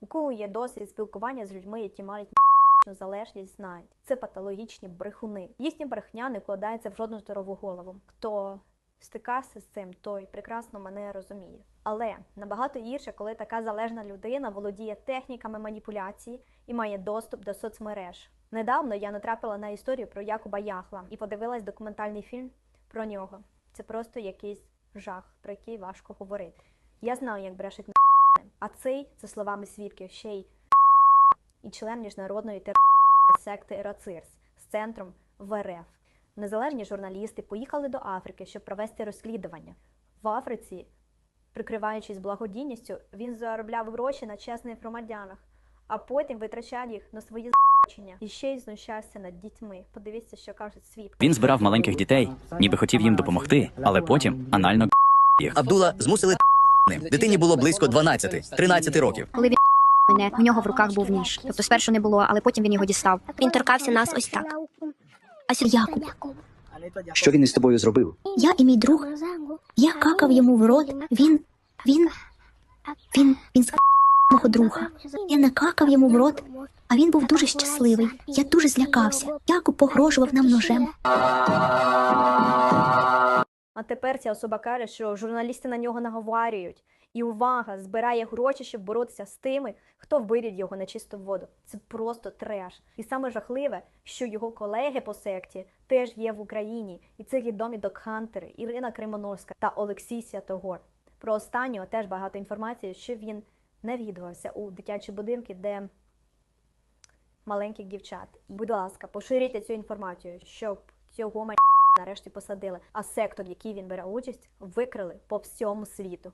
У кого є досвід спілкування з людьми, які мають залежність, знають. Це патологічні брехуни. Їхня брехня не вкладається в жодну здорову голову. Хто стикався з цим, той прекрасно мене розуміє. Але набагато гірше, коли така залежна людина володіє техніками маніпуляції і має доступ до соцмереж. Недавно я натрапила на історію про Якуба Яхла і подивилась документальний фільм про нього. Це просто якийсь жах, про який важко говорити. Я знаю, як брешуть а цей, за словами свідків, ще й і член міжнародної терористичної секти Рацирс з центром в РФ. Незалежні журналісти поїхали до Африки, щоб провести розслідування. В Африці, прикриваючись благодійністю, він заробляв гроші на чесних громадянах, а потім витрачав їх на свої з**чення. і ще й знущався над дітьми. Подивіться, що кажуть свідки. Він збирав маленьких дітей, ніби хотів їм допомогти, але потім анально їх. Абдула змусили дитині було близько 12-13 років. Коли він мене, в нього в руках був ніж. Тобто спершу не було, але потім він його дістав. Він торкався нас ось так. А сі Якуб, Що він із тобою зробив? я і мій друг, я какав йому в рот. Він, він, він, він з мого друга. Я накакав йому в рот, а він був дуже щасливий. Я дуже злякався. Якуб погрожував нам ножем. А тепер ця особа каже, що журналісти на нього наговарюють. І увага, збирає гроші, щоб боротися з тими, хто вирід його на чисту воду. Це просто треш. І саме жахливе, що його колеги по секті теж є в Україні. І це відомі докхантери Ірина Кримонорська та Олексій Святогор. Про останнього теж багато інформації, що він навідувався у дитячі будинки, де маленьких дівчат. Будь ласка, поширюйте цю інформацію, щоб цього нарешті посадили. А сектор, який він бере участь, викрили по всьому світу.